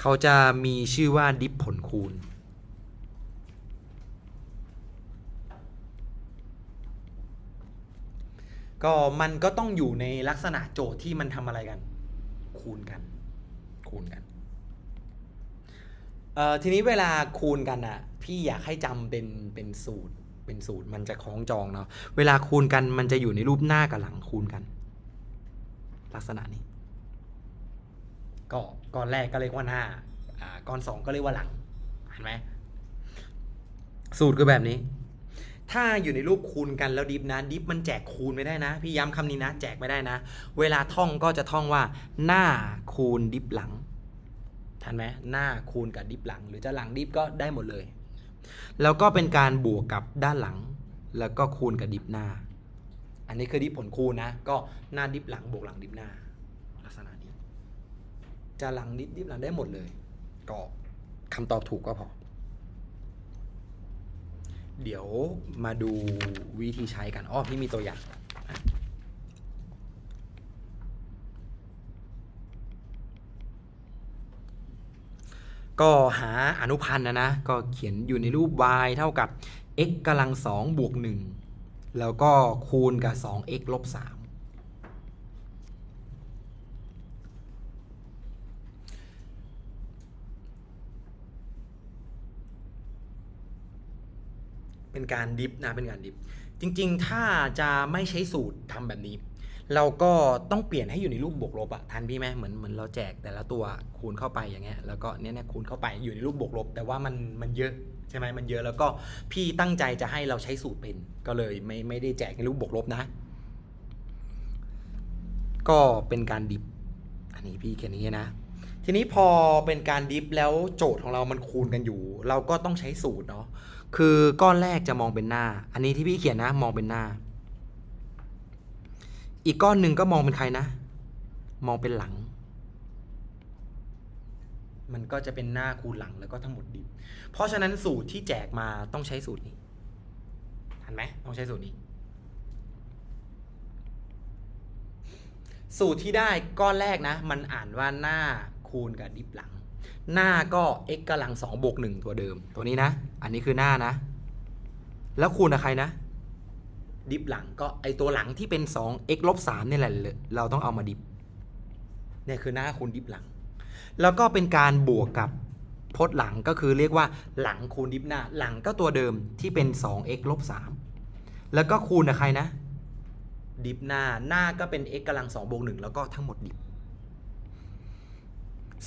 เขาจะมีชื่อว่าดิฟผลคูณ ก็มันก็ต้องอยู่ในลักษณะโจทย์ที่มันทำอะไรกัน คูณกัน คูณกันเอ่อทีนี้เวลาคูณกันอะพี่อยากให้จำเป็นเป็นสูตรเป็นสูตรมันจะคล้องจองเนาะเวลาคูณกันมันจะอยู่ในรูปหน้ากับหลังคูณกัน ลักษณะนี้ ก็ก้อนแรกก็เรียกว่าหน้าอ่าก้อนสองก็เรียกว่าหลังเห็นไหมสูตรก็แบบนี้ ถ้าอยู่ในรูปคูณกันแล้วดิฟนะดิฟมันแจกคูณไม่ได้นะ พี่ย้ำคำนี้นะ แจกไม่ได้นะ เวลาท่องก็จะท่องว่า หน้าคูณดิฟหลังทันไหมหน้าคูณกับดิฟหลัง หรือจะหลังดิฟก็ได้หมดเลย แล้วก็เป็นการบวกกับด้านหลัง แล้วก็คูณกับดิฟหน้า อันนี้คือดิฟผลคูณนะ ก็หน้าดิฟหลังบวกหลังดิฟหน้า จะหลังดิฟดิฟหลังได้หมดเลย ก็คำตอบถูกก็พอ เดี๋ยวมาดูวิธีใช้กันอ๋อพี่มีตัวอย่างก็หาอนุพันธ์นะนะ ก็เขียนอยู่ในรูป y เท่ากับ x กำลัง2บวก1แล้วก็คูณกับ 2x ลบ3 เป็นการดิฟนะเป็นการดิฟจริง ๆ ถ้าจะไม่ใช้สูตรทำแบบนี้ เราก็ต้องเปลี่ยนให้อยู่ในรูปบวกลบอะทันพี่ไหมเหมือนเหมือนเราแจกแต่ละตัวคูณเข้าไปอย่างเงี้ยแล้วก็เนี้ยเนี่ยคูณเข้าไปอยู่ในรูปบวกลบ แต่ว่ามันมันเยอะใช่ไหมมันเยอะแล้วก็พี่ตั้งใจจะให้เราใช้สูตรเป็น ก็เลยไม่ไม่ได้แจกในรูปบวกลบนะ ก็เป็นการดิฟอันนี้พี่เขียนอย่นี้นะทีนี้พอเป็นการดิฟแล้วโจทย์ของเรามันคูณกันอยู่ เราก็ต้องใช้สูตรเนาะ คือก้อนแรกจะมองเป็นหน้า อันนี้ที่พี่เขียนนะมองเป็นหน้า อีกก้อนหนึ่งก็มองเป็นใครนะ มองเป็นหลัง มันก็จะเป็นหน้าคูณหลังแล้วก็ทั้งหมดดิฟเพราะฉะนั้นสูตรที่แจกมาต้องใช้สูตรนี้ทันไหมต้องใช้สูตรนี้ สูตรที่ได้ก้อนแรกนะ มันอ่านว่าหน้าคูณกับดิฟหลัง หน้าก็ x กำลัง2บวก1ตัวเดิม ตัวนี้นะ อันนี้คือหน้านะ แล้วคูณกับใครนะ ดิฟหลังก็ไอตัวหลังที่เป็น 2 x ลบ3เนี่ยแหละ เราต้องเอามาดิฟเนี่ยคือหน้าคูณดิฟหลัง แล้วก็เป็นการบวกกับพจน์หลังก็คือเรียกว่าหลังคูณดิฟหน้า หลังก็ตัวเดิมที่เป็น 2x ลบ3แล้วก็คูณกับใครนะ ดิฟหน้าหน้าก็เป็น x กำลัง2บวก1แล้วก็ทั้งหมดดิฟ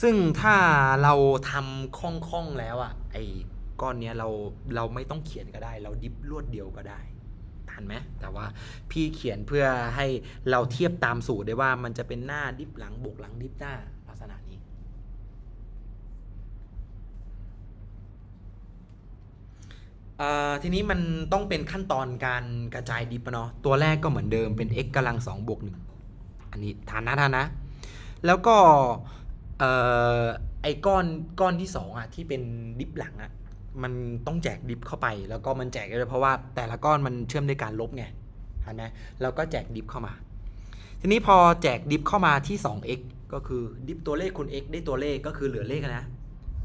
ซึ่งถ้าเราทำคล่องๆแล้วอะไอ้ก้อนเนี้ยเราเราไม่ต้องเขียนก็ได้ เราดิฟรวดเดียวก็ได้ทันไหมแต่ว่าพี่เขียนเพื่อให้เราเทียบตามสูตรได้ว่ามันจะเป็นหน้าดิฟหลังบวกหลังดิฟหน้าลักษณะนี้อ่าทีนี้มันต้องเป็นขั้นตอนการกระจายดิฟเนาะตัวแรกก็เหมือนเดิมเป็น x กำลัง2บวก1อันนี้ทานนะทานนะ แล้วก็ เอ่อไอ้ก้อนก้อนที่2อะที่เป็นดิฟหลังอะมันต้องแจกดิฟเข้าไป แล้วก็มันแจกได้เลยเพราะว่าแต่ละก้อนมันเชื่อมด้วยการลบไงเห็นไหมแล้วก็แจกดิฟเข้ามา ทีนี้พอแจกดิฟเข้ามาที่ 2x ก็คือดิฟตัวเลขคูณ x ได้ตัวเลขก็คือเหลือเลขนะ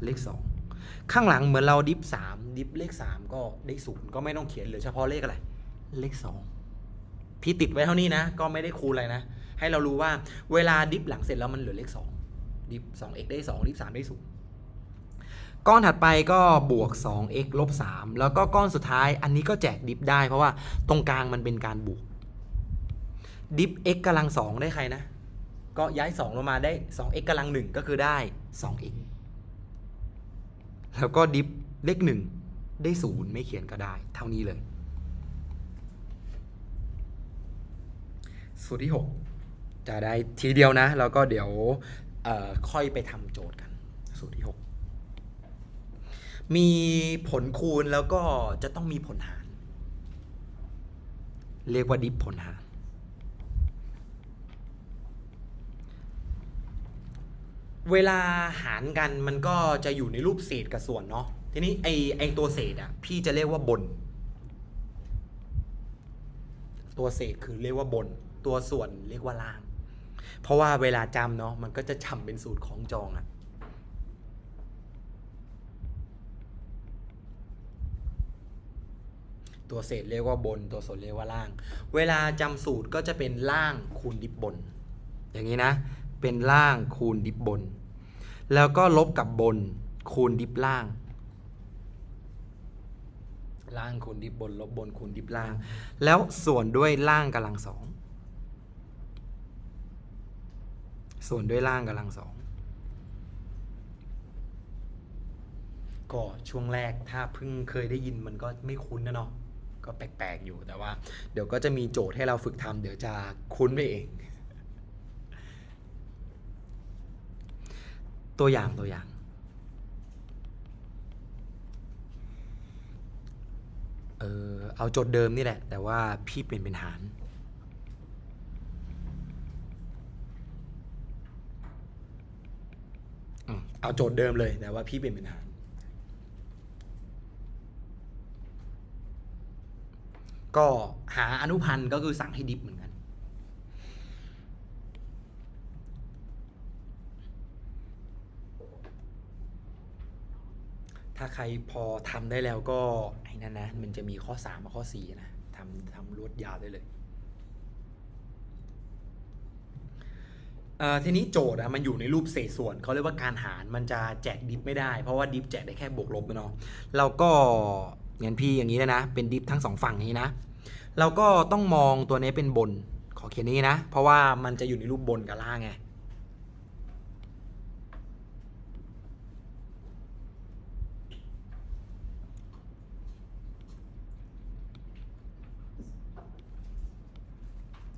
เลข 2 ข้างหลังเหมือนเราดิฟ3ดิฟเลข 3 ก็ได้ศูนย์ก็ไม่ต้องเขียนเหลือเฉพาะเลขอะไร เลข 2 พี่ติดไว้เท่านี้นะ ก็ไม่ได้คูณอะไรนะ ให้เรารู้ว่าเวลาดิฟหลังเสร็จแล้วมันเหลือเลข 2 ดิฟ 2x ได้2ดิฟ 3 ได้0ก้อนถัดไปก็บวก 2x ลบ 3 แล้วก็ก้อนสุดท้ายอันนี้ก็แจกดิฟได้ เพราะว่าตรงกลางมันเป็นการบวก ดิฟ x กำลัง 2 ได้ใครนะ ก็ย้าย 2 ลงมาได้ 2x กำลัง 1 ก็คือได้ 2x แล้วก็ดิฟเลข 1 ได้ 0 ไม่เขียนก็ได้ เท่านี้เลย สูตรที่ 6 จะได้ทีเดียวนะ แล้วก็เดี๋ยว ค่อยไปทำโจทย์กัน สูตรที่ 6 มีผลคูณแล้วก็จะต้องมีผลหาร เรียกว่าดิฟผลหาร เวลาหารกันมันก็จะอยู่ในรูปเศษกับส่วนเนาะทีนี้ไอไอตัวเศษอะพี่จะเรียกว่าบน ตัวเศษคือเรียกว่าบน ตัวส่วนเรียกว่าล่าง เพราะว่าเวลาจำเนาะมันก็จะจำเป็นสูตรของจองอะ่ะตัวเศษเรียกว่าบน ตัวส่วนเรียกว่าล่าง เวลาจำสูตรก็จะเป็นล่างคูณดิบบน อย่างนี้นะ เป็นล่างคูณดิบบน แล้วก็ลบกับบนคูณดิบล่าง ล่างคูณดิบบน ลบบนคูณดิบล่าง แล้วส่วนด้วยล่างกำลังสอง ส่วนด้วยล่างกำลังสองก็ช่วงแรกถ้าเพิ่งเคยได้ยินมันก็ไม่คุ้นนะเนาะก็แปลกๆอยู่แต่ว่า เดี๋ยวก็จะมีโจทย์ให้เราฝึกทำเดี๋ยวจะคุ้นไปเอง ตัวอย่างตัวอย่าง เออเอาโจทย์เดิมนี่แหละ แต่ว่าพี่เปลี่ยนเป็นหาร อืม เอาโจทย์เดิมเลยแต่ว่าพี่เปลี่ยนเป็นหาร ก็หาอนุพันธ์ก็คือสั่งให้ดิฟเหมือนกัน ถ้าใครพอทำได้แล้วก็ไอ้นั่นนะ มันจะมีข้อ 3 กับข้อ 4 นะทำทำรวดยาวได้เลยเอ่อ ทีนี้โจทย์อะมันอยู่ในรูปเศษส่วนเขาเรียกว่าการหารมันจะแจกดิฟไม่ได้ เพราะว่าดิฟแจกได้แค่บวกลบเนาะเราก็งั้นพี่อย่างนี้เลยนะ เป็นดิฟทั้งสองฝั่งนี้นะ เราก็ต้องมองตัวนี้เป็นบนขอเขียนนี้นะ เพราะว่ามันจะอยู่ในรูปบนกับล่างไง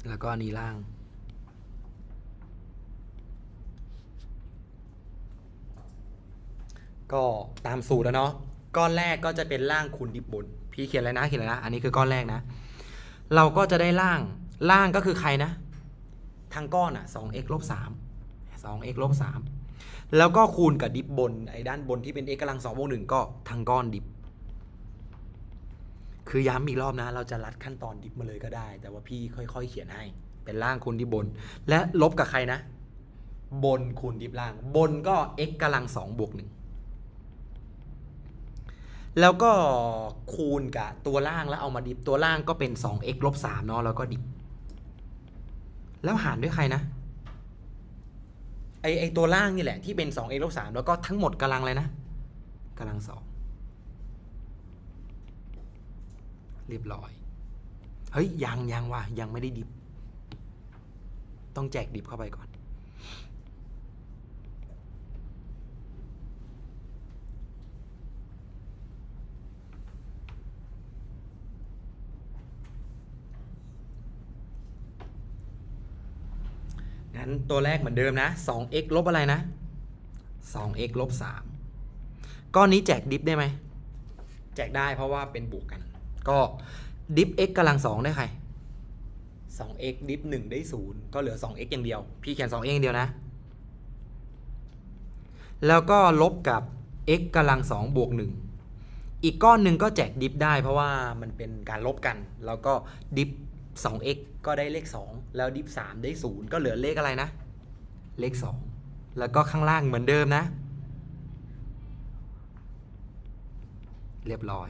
แล้วก็อันนี้ล่าง ก็ตามสูตรแล้วเนาะก้อนแรกก็จะเป็นล่างคูณดิบบน พี่เขียนอะไรนะเขียนอะไรนะ อันนี้คือก้อนแรกนะ เราก็จะได้ล่างล่างก็คือใครนะ ทางก้อนอะ 2x ลบ3 2x ลบ3แล้วก็คูณกับดิบบนไอ้ด้านบนที่เป็น x กำลัง2บวก1ก็ทางก้อนดิบ คือย้ำอีกรอบนะ เราจะรัดขั้นตอนดิบมาเลยก็ได้ แต่ว่าพี่ค่อย ๆ เขียนให้ เป็นล่างคูณดิบบน และลบกับใครนะ บนคูณดิบล่าง บนก็ x กำลัง2บวก1 แล้วก็คูณกับตัวล่างแล้วเอามาดิบตัวล่างก็เป็น 2x ลบ3เนาะแล้วก็ดิบ แล้วหารด้วยใครนะไอไอตัวล่างนี่แหละที่เป็น 2x ลบ3แล้วก็ทั้งหมดกำลังอะไรนะกำลังสองเรียบร้อย เฮ้ย ยังยังว่ะยังไม่ได้ดิบ ต้องแจกดิบเข้าไปก่อน งั้นตัวแรกเหมือนเดิมนะ 2x ลบอะไรนะ 2x ลบ3ก้อนนี้แจกดิฟได้ไหม แจกได้เพราะว่าเป็นบวกกัน ก็ดิฟ x กำลัง 2 ได้ใคร 2x ดิฟ 1 ได้ 0 ก็เหลือ 2x อย่างเดียว พี่เขียน 2x อย่างเดียวนะ แล้วก็ลบกับ x กำลัง 2 บวก 1 อีกก้อนหนึ่งก็แจกดิฟได้เพราะว่ามันเป็นการลบกัน แล้วก็ดิฟ 2x ก็ได้เลข 2 แล้วดิฟ3ได้ 0 ก็เหลือเลขอะไรนะ เลข 2 แล้วก็ข้างล่างเหมือนเดิมนะ เรียบร้อย